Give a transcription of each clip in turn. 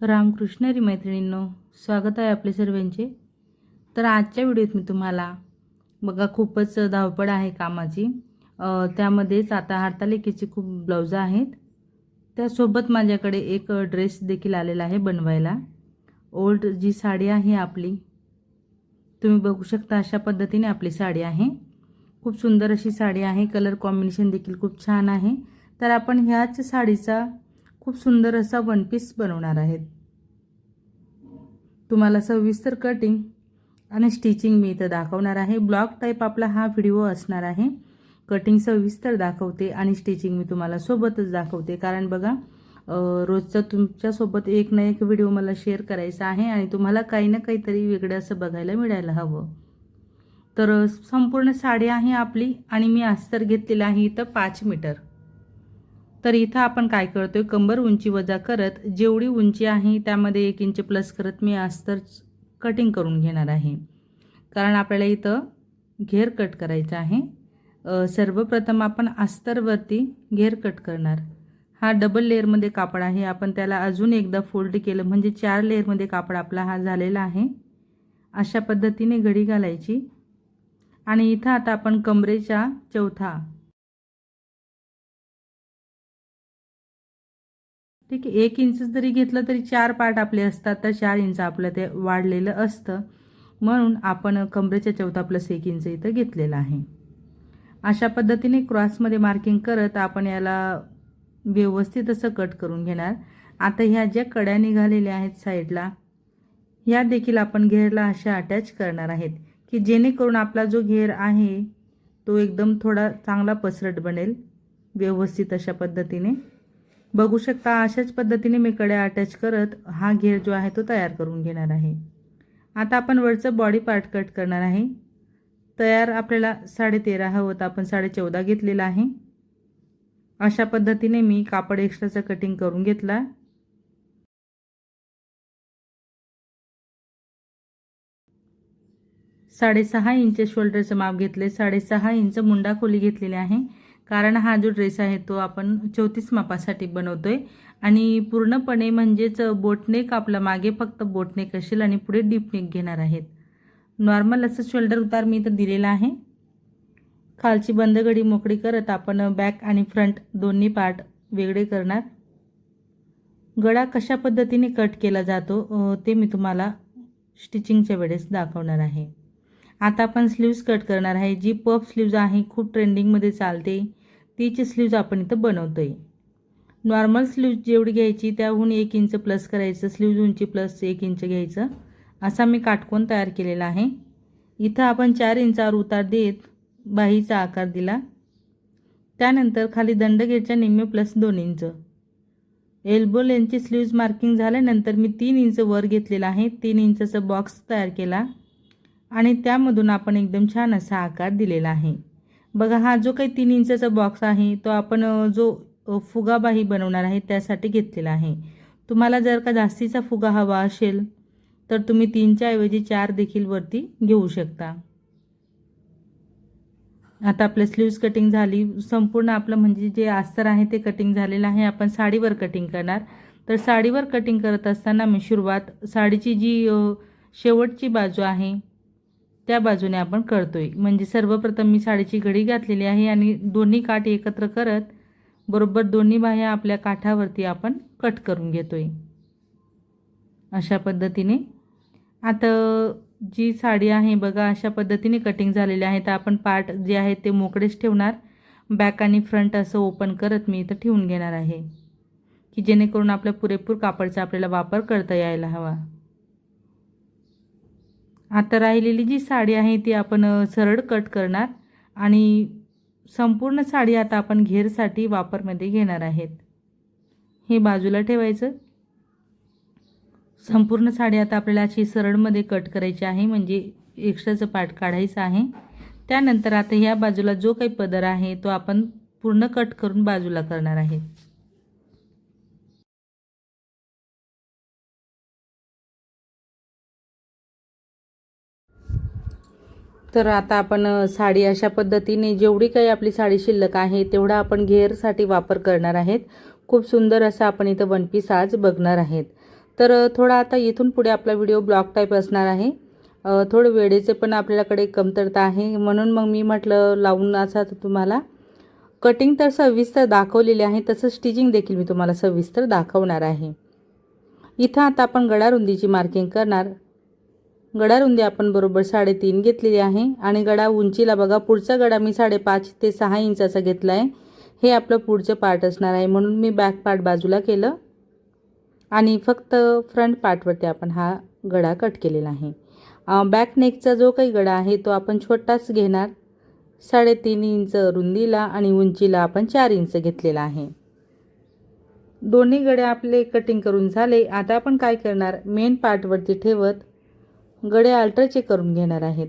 रामकृष्णरी मैत्रिणींनो स्वागत आहे आपले सर्वांचे. तर आजच्या व्हिडिओत मी तुम्हाला बघा खूपच धावपळ आहे कामाची. त्यामध्येच आता हरतालिकेची खूप ब्लाउजं आहेत. त्यासोबत माझ्याकडे एक ड्रेस देखील आलेला आहे बनवायला. ओल्ड जी साडी आहे आपली तुम्ही बघू शकता अशा पद्धतीने आपली साडी आहे. खूप सुंदर अशी साडी आहे. कलर कॉम्बिनेशन देखील खूप छान आहे. तर आपण ह्याच साडीचा खूप सुंदर असा वन पीस बनवणार आहेत. तुम्हाला सविस्तर कटिंग आणि स्टिचिंग मी इथं दाखवणार आहे. ब्लॉग टाईप आपला हा व्हिडिओ असणार आहे. कटिंग सविस्तर दाखवते आणि स्टिचिंग मी तुम्हाला सोबतच दाखवते. कारण बघा रोजचा तुमच्यासोबत एक ना एक व्हिडिओ मला शेअर करायचा आहे आणि तुम्हाला काही ना काहीतरी वेगळं असं बघायला मिळायला हवं. तर संपूर्ण साडी आहे आपली आणि मी अस्तर घेतलेलं आहे इथं पाच मीटर. तर इथं आपण काय करतोय? कंबर उंची वजा करत जेवढी उंची आहे त्यामध्ये एक इंच प्लस करत मी अस्तर कटिंग करून घेणार आहे. कारण आपल्याला इथं घेर कट करायचा आहे. सर्वप्रथम आपण अस्तरवरती घेर कट करणार. हा डबल लेअरमध्ये कापड आहे. आपण त्याला अजून एकदा फोल्ड केलं म्हणजे चार लेअरमध्ये कापड आपला हा झालेला आहे. अशा पद्धतीने घडी घालायची. आणि इथं आता आपण कमरेच्या चौथा ठीक आहे. एक इंच जरी घेतलं तरी चार पार्ट आपले असतात. तर चार इंच आपलं ते वाढलेलं असतं. म्हणून आपण कमरेच्या चौथा प्लस एक इंच इथं घेतलेलं आहे. अशा पद्धतीने क्रॉसमध्ये मार्किंग करत आपण याला व्यवस्थित असं कट करून घेणार. आता ह्या ज्या कड्या निघालेल्या आहेत साईडला ह्या देखील आपण घेरला अशा अटॅच करणार आहेत. की जेणेकरून आपला जो घेर आहे तो एकदम थोडा चांगला पसरट बनेल. व्यवस्थित अशा पद्धतीने. बघू शकता अशाच पद्धतीने मी कड्या अटॅच करत हा घेर जो आहे तो तयार करून घेणार आहे. आता आपण वरचं बॉडी पार्ट कट करणार आहे. तयार आपल्याला साडे तेरा हवं तर आपण साडेचौदा घेतलेला आहे. अशा पद्धतीने मी कापड एक्स्ट्राचं कटिंग करून घेतला. साडेसहा इंच शोल्डरचं माप घेतले साडेसहा इंच मुंडा खोली घेतलेली आहे. कारण हा जो ड्रेस आहे तो आपण चौतीस मापासाठी बनवतो आहे आणि पूर्णपणे म्हणजेच बोटनेक आपला मागे फक्त बोटनेक असेल आणि पुढे डीपनेक घेणार आहेत. नॉर्मल असं शोल्डर उतार मी इथं दिलेला आहे. खालची बंदगडी मोकळी करत आपण बॅक आणि फ्रंट दोन्ही पार्ट वेगळे करणार. गळा कशा पद्धतीने कट केला जातो ते मी तुम्हाला स्टिचिंगच्या वेळेस दाखवणार आहे. आता आपण स्लीव्ज कट करणार आहे. जी पफ स्लीव्ज आहे खूप ट्रेंडिंगमध्ये चालते. तीची स्लीव्ज आपण इथं बनवतो आहे नॉर्मल स्लीव्ज जेवढी घ्यायची त्याहून एक इंच प्लस करायचं स्लीव्ज उंची प्लस एक इंच घ्यायचं. असा मी काटकोन तयार केलेला आहे. इथं आपण चार इंचावर उतार देत बाहीचा आकार दिला. त्यानंतर खाली दंडगेरच्या निम्मे प्लस दोन इंच. एल्बो लेनची स्लीव्ज मार्किंग झाल्यानंतर मी तीन इंच वर घेतलेला आहे. तीन इंचाचा बॉक्स तयार केला. आणि त्यामधून आपण एकदम छान असा आकार दिलेला आहे. बघा हा जो काही तीन इंचाचा बॉक्स आहे तो आपण जो फुगाबाही बनवणार आहे त्यासाठी घेतलेला आहे. तुम्हाला जर का जास्तीचा फुगा हवा असेल तर तुम्ही तीनच्या ऐवजी चार देखील वरती घेऊ शकता. आता आपलं स्लीव्ज कटिंग झाली. संपूर्ण आपलं म्हणजे जे अस्तर आहे ते कटिंग झालेलं आहे. आपण साडीवर कटिंग करणार. तर साडीवर कटिंग करत असताना मी सुरुवात साडीची जी शेवटची बाजू आहे त्या बाजूने आपण करतोय. म्हणजे सर्वप्रथम मी साडीची घडी घातलेली आहे आणि दोन्ही काठ एकत्र करत बरोबर दोन्ही बाह्या आपल्या काठावरती आपण कट करून घेतोय. अशा पद्धतीने. आता जी साडी आहे बघा अशा पद्धतीने कटिंग झालेली आहे. तर आपण पार्ट जे आहे ते मोकळेच ठेवणार. बॅक आणि फ्रंट असं ओपन करत मी इथं ठेवून घेणार आहे. की जेणेकरून आपल्या पुरेपूर कापडचा आपल्याला वापर करता यायला हवा. आता राहिलेली जी साडी आहे ती आपण सरळ कट करणार आणि संपूर्ण साडी आता आपण घेरसाठी वापरमध्ये घेणार आहेत. हे बाजूला ठेवायचं. संपूर्ण साडी आता आपल्याला अशी सरळमध्ये कट करायची आहे म्हणजे एक्स्ट्राचं पार्ट काढायचं आहे. त्यानंतर आता ह्या बाजूला जो काही पदर आहे तो आपण पूर्ण कट करून बाजूला करणार आहे. तर आता आपण साडी अशा पद्धतीने जेवढी काही आपली साडी शिल्लक आहे तेवढा आपण घेरसाठी वापर करणार आहेत. खूप सुंदर असं आपण इथं वन पीस आज बघणार आहेत. तर थोडा आता इथून पुढे आपला व्हिडिओ ब्लॉग टाईप असणार आहे. थोडं वेळेचे पण आपल्याकडे कमतरता आहे. म्हणून मग मी म्हटलं लावून असा तर तुम्हाला कटिंग तर सविस्तर दाखवलेली आहे. तसं स्टिचिंग देखील मी तुम्हाला सविस्तर दाखवणार आहे. इथं आता आपण गडारुंदीची मार्किंग करणार. गडारुंदी आपण बरोबर साडेतीन घेतलेली आहे. आणि गडा उंचीला बघा पुढचा गडा मी साडेपाच ते सहा इंचाचा घेतला आहे हे आपलं पुढचं पार्ट असणार आहे. म्हणून मी बॅक पार्ट बाजूला केलं. आणि फक्त फ्रंट पार्टवरती आपण हा गडा कट केलेला आहे. बॅक नेकचा जो काही गडा आहे तो आपण छोटाच घेणार. साडेतीन इंच रुंदीला आणि उंचीला आपण चार इंच घेतलेला आहे. दोन्ही गडे आपले कटिंग करून झाले. आता आपण काय करणार? मेन पार्टवरती ठेवत गडे अल्ट्राचे करून घेणार आहेत.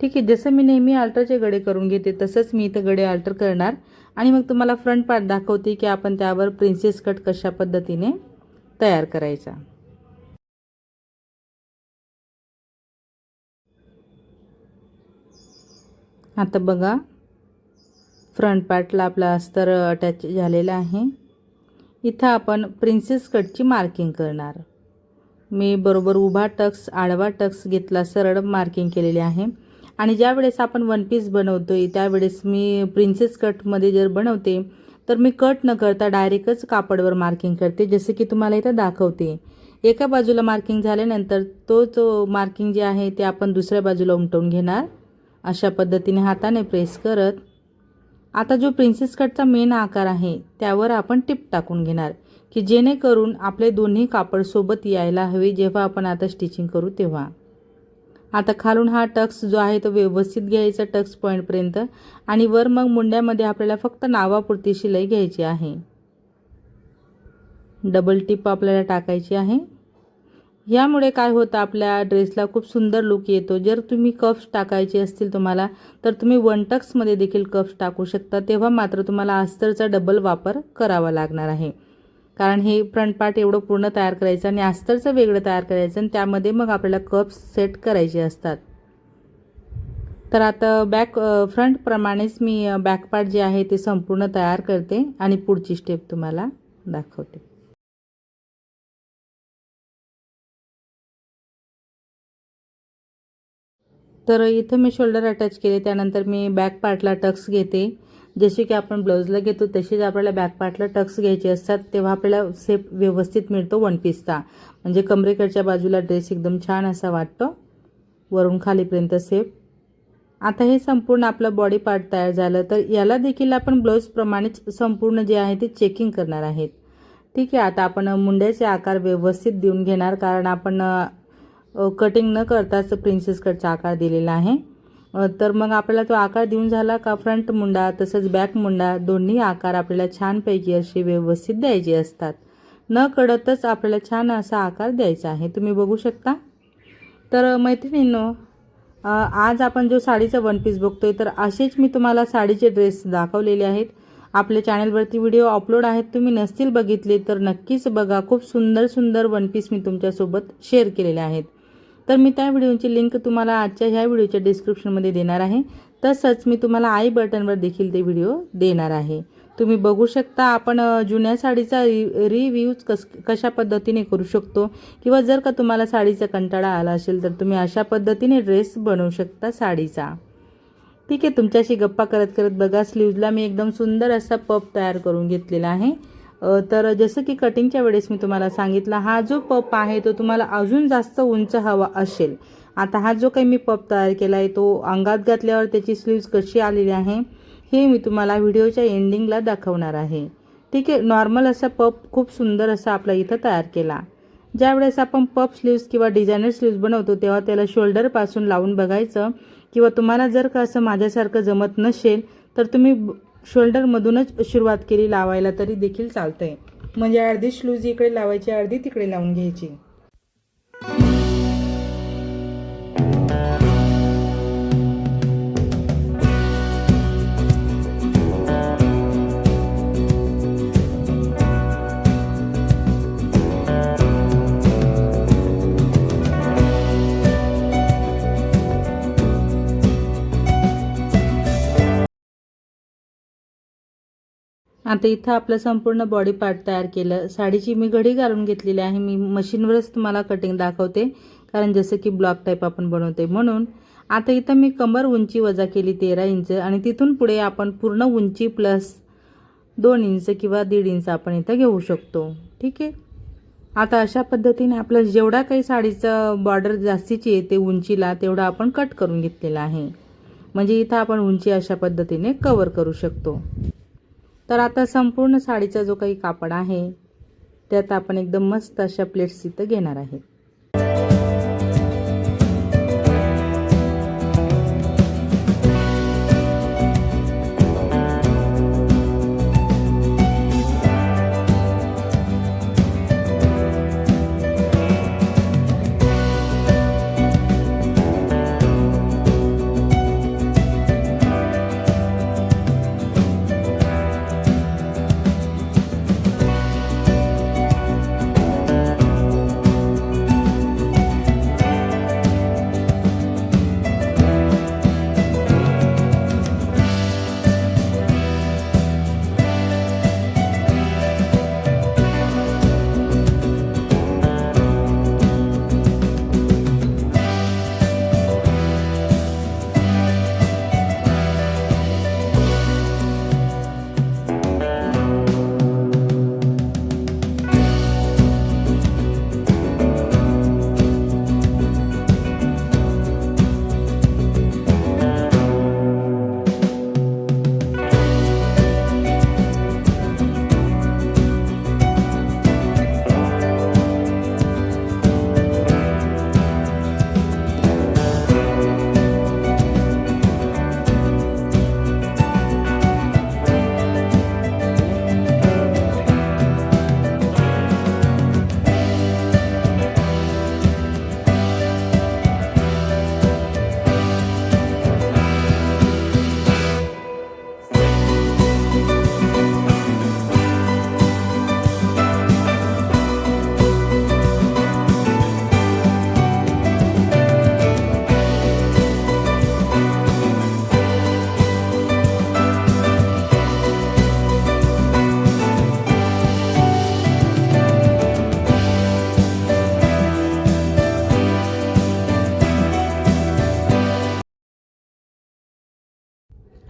ठीक आहे जसं मी नेहमी अल्ट्राचे गडे करून घेते तसंच मी इथं गडे अल्टर करणार. आणि मग तुम्हाला फ्रंट पार्ट दाखवते की आपण त्यावर प्रिन्सेस कट कशा पद्धतीने तयार करायचा. आता बघा फ्रंट पार्टला आपला अस्तर अटॅच झालेला आहे. इथं आपण प्रिन्सेस कटची मार्किंग करणार. मी बरोबर उभा टक्स आडवा टक्स घेतला सरळ मार्किंग केलेली आहे. आणि ज्या वेळेस आपण वन पीस बनवतो आहे त्यावेळेस मी प्रिन्सेस कटमध्ये जर बनवते तर मी कट न करता डायरेक्टच कापडवर मार्किंग करते जसे की तुम्हाला इथं दाखवते. एका बाजूला मार्किंग झाल्यानंतर तो जो मार्किंग जे आहे ते आपण दुसऱ्या बाजूला उमटवून घेणार. अशा पद्धतीने हाताने प्रेस करत. आता जो प्रिन्सेस कटचा मेन आकार आहे त्यावर आपण टिप टाकून घेणार. की जेणेकरून आपले दोन्ही कापड सोबत यायला हवे जेव्हा आपण आता स्टिचिंग करू तेव्हा. आता खालून हा टक्स जो आहे तो व्यवस्थित घ्यायचा टक्स पॉईंटपर्यंत आणि वर मग मुंड्यामध्ये आपल्याला फक्त नावापुरती शिलाई घ्यायची आहे. डबल टिप आपल्याला टाकायची आहे. यामुळे काय होतं आपल्या ड्रेसला खूप सुंदर लुक येतो. जर तुम्ही कप्स टाकायचे असतील तुम्हाला तर तुम्ही वन टक्समध्ये देखील कप्स टाकू शकता. तेव्हा मात्र तुम्हाला अस्तरचा डबल वापर करावा लागणार आहे. कारण हे फ्रंट पार्ट एवढं पूर्ण तयार करायचं आणि अस्तरचं वेगळं तयार करायचं आणि त्यामध्ये मग आपल्याला कप्स सेट करायचे असतात. तर आता बॅक फ्रंटप्रमाणेच मी बॅक पार्ट जे आहे ते संपूर्ण तयार करते आणि पुढची स्टेप तुम्हाला दाखवते. तर इथं मी शोल्डर अटॅच केले त्यानंतर मी बॅक पार्टला टक्स घेते. जसे की आपण ब्लाऊजला घेतो तसेच आपल्याला बॅक पार्टला टक्स घ्यायचे असतात तेव्हा आपल्याला सेप व्यवस्थित मिळतो वन पीसचा म्हणजे कमरेकडच्या बाजूला ड्रेस एकदम छान असा वाटतो. वरून खालीपर्यंत सेप आता हे संपूर्ण आपलं बॉडी पार्ट तयार झालं तर याला देखील आपण ब्लाऊजप्रमाणेच संपूर्ण जे आहे ते चेकिंग करणार आहेत. ठीक आहे आता आपण मुंड्याचे आकार व्यवस्थित देऊन घेणार कारण आपण कटिंग न करताच प्रिन्सेस कटचा आकार दिलेला आहे. तर मग आपल्याला तो आकार देऊन झाला का फ्रंट मुंडा तसंच बॅक मुंडा दोन्ही आकार आपल्याला छानपैकी असे व्यवस्थित द्यायचे असतात. न कळतच आपल्याला छान असा आकार द्यायचा आहे. तुम्ही बघू शकता. तर मैत्रिणींनो आज आपण जो साडीचा वन पीस बघतोय तर असेच मी तुम्हाला साडीचे ड्रेस दाखवलेले आहेत. आपल्या चॅनलवरती व्हिडिओ अपलोड आहेत. तुम्ही नसतील बघितले तर नक्कीच बघा. खूप सुंदर सुंदर वन पीस मी तुमच्यासोबत शेअर केलेले आहेत. तर मी त्या व्हिडिओची लिंक तुम्हाला आजच्या ह्या व्हिडिओच्या डिस्क्रिप्शनमध्ये देणार आहे. तसंच मी तुम्हाला आई बटनवर देखील ते व्हिडिओ देणार आहे. तुम्ही बघू शकता आपण जुन्या साडीचा रि रिव्ह्यूज कस कशा पद्धतीने करू शकतो? किंवा जर का तुम्हाला साडीचा कंटाळा आला असेल तर तुम्ही अशा पद्धतीने ड्रेस बनवू शकता साडीचा. ठीक आहे तुमच्याशी गप्पा करत करत बघा स्लीव्जला मी एकदम सुंदर असा पप तयार करून घेतलेला आहे. तर जसं की कटिंगच्या वेळेस मी तुम्हाला सांगितलं हा जो पप आहे तो तुम्हाला अजून जास्त उंच हवा असेल. आता हा जो काही मी पप तयार केला आहे तो अंगात घातल्यावर त्याची स्लीव्ज कशी आलेली आहे हे मी तुम्हाला व्हिडिओच्या एंडिंगला दाखवणार आहे. ठीक आहे नॉर्मल असा पप खूप सुंदर असा आपला इथं तयार केला. ज्यावेळेस आपण पप स्लीव्ज किंवा डिझायनर स्लीव्ज बनवतो तेव्हा त्याला शोल्डरपासून लावून बघायचं किंवा तुम्हाला जर का असं माझ्यासारखं जमत नसेल तर तुम्ही शोल्डरमधूनच सुरुवात केली लावायला तरी देखील चालतंय. म्हणजे अर्धी श्लूज इकडे लावायची अर्धी तिकडे लावून घ्यायची. आता इथं आपलं संपूर्ण बॉडी पार्ट तयार केलं. साडीची मी घडी घालून घेतलेली आहे. मी मशीनवरच तुम्हाला कटिंग दाखवते. कारण जसं की ब्लॉक टाईप आपण बनवते म्हणून आता इथं मी कमर उंची वजा केली तेरा इंच आणि तिथून पुढे आपण पूर्ण उंची प्लस दोन इंच किंवा दीड इंच आपण इथं घेऊ शकतो. ठीक आहे? आता अशा पद्धतीने आपलं जेवढा काही साडीचं बॉर्डर जास्तीची येते उंचीला तेवढा आपण कट करून घेतलेला आहे. म्हणजे इथं आपण उंची अशा पद्धतीने कवर करू शकतो. तर आता संपूर्ण साडीचा जो काही कापड आहे त्यात आपण एकदम मस्त अशा प्लेट्स इथं घेणार आहे.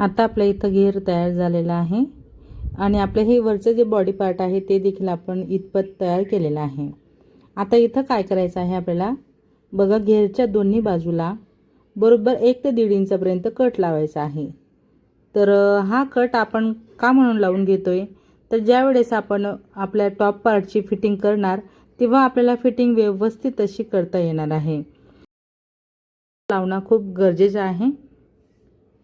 आता आपल्या इथं घेर तयार झालेला आहे. आणि आपलं हे वरचं जे बॉडी पार्ट आहे ते देखील आपण इतपत तयार केलेलं आहे. आता इथं काय करायचं आहे आपल्याला? बघा घेरच्या दोन्ही बाजूला बरोबर एक ते दीड इंचापर्यंत कट लावायचा आहे. तर हा कट आपण का म्हणून लावून घेतो आहे तर ज्या वेळेस आपण आपल्या टॉप पार्टची फिटिंग करणार तेव्हा आपल्याला फिटिंग व्यवस्थित अशी करता येणार आहे. लावणं खूप गरजेचं आहे.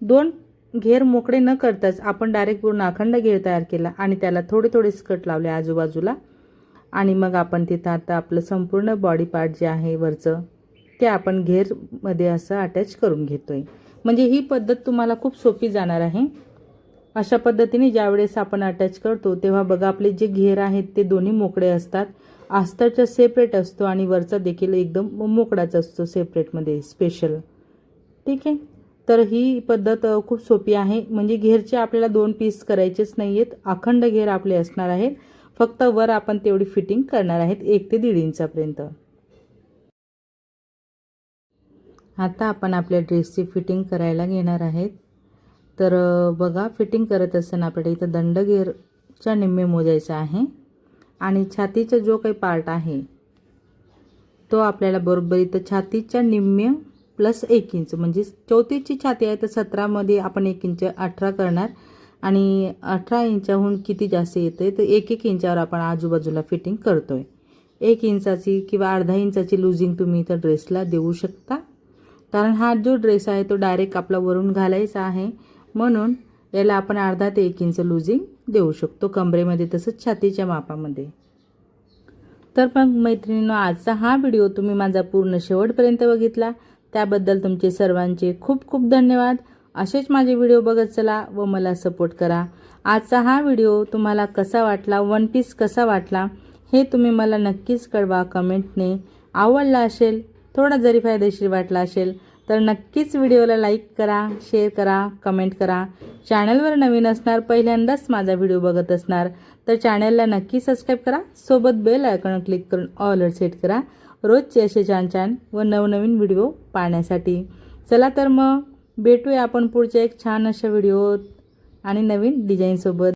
दोन घेर मोकळे न करताच आपण डायरेक्ट पूर्ण अखंड घेर तयार केला आणि त्याला थोडे थोडे स्कट लावले आजूबाजूला. आणि मग आपण तिथं आता आपलं संपूर्ण बॉडी पार्ट जे आहे वरचं ते आपण घेरमध्ये असं अटॅच करून घेतो आहे म्हणजे ही पद्धत तुम्हाला खूप सोपी जाणार आहे. अशा पद्धतीने ज्यावेळेस आपण अटॅच करतो तेव्हा बघा आपले जे घेर आहेत ते दोन्ही मोकळे असतात. आस्तरचा सेपरेट असतो आणि वरचा देखील एकदम मोकळाच असतो सेपरेटमध्ये स्पेशल ठीक आहे? तर ही पद्धत खूप सोपी आहे. म्हणजे घेरचे आपल्याला दोन पीस करायचेच नाही आहेत अखंड घेर आपले असणार आहेत. फक्त वर आपण तेवढी फिटिंग करणार आहेत. एक ते दीड इंचापर्यंत. आता आपण आपल्या ड्रेसची फिटिंग करायला घेणार आहेत. तर बघा फिटिंग करत असताना आपल्याला इथं दंडगेरच्या निम्मे मोजायचा आहे. आणि छातीचा जो काही पार्ट आहे तो आपल्याला बरोबर इथं छातीच्या निम्म्या प्लस एक इंच. म्हणजे चौतीसची छाती आहे तर सतरामध्ये आपण एक इंच अठरा करणार. आणि अठरा इंचाहून किती जास्त येते तर एक एक इंचावर आपण आजूबाजूला फिटिंग करतो आहे एक इंचाची किंवा अर्धा इंचाची लुझिंग तुम्ही इथं ड्रेसला देऊ शकता. कारण हा जो ड्रेस आहे तो डायरेक्ट आपला वरून घालायचा आहे. म्हणून याला आपण अर्धा ते एक इंच लुझिंग देऊ शकतो कमरेमध्ये तसंच छातीच्या मापामध्ये. तर मग मैत्रिणीनं आजचा हा व्हिडिओ तुम्ही माझा पूर्ण शेवटपर्यंत बघितला. त्याबद्दल तुमचे सर्वांचे खूप खूप धन्यवाद. असेच माझे व्हिडिओ बघत चला व मला सपोर्ट करा. आजचा हा व्हिडिओ तुम्हाला कसा वाटला वन पीस कसा वाटला हे तुम्ही मला नक्कीच कळवा कमेंटने. आवडला असेल थोडा जरी फायदेशीर वाटला असेल तर नक्कीच व्हिडिओला लाईक करा शेअर करा कमेंट करा. चॅनलवर नवीन असणार पहिल्यांदाच माझा व्हिडिओ बघत असणार तर चॅनलला नक्की सबस्क्राईब करा सोबत बेल आयकॉन क्लिक करून ऑलर सेट करा. रोजचे असे छान छान व नवनवीन व्हिडिओ पाहण्यासाठी. चला तर मग भेटूया आपण पुढच्या एक छान अशा व्हिडिओ आणि नवीन डिझाईनसोबत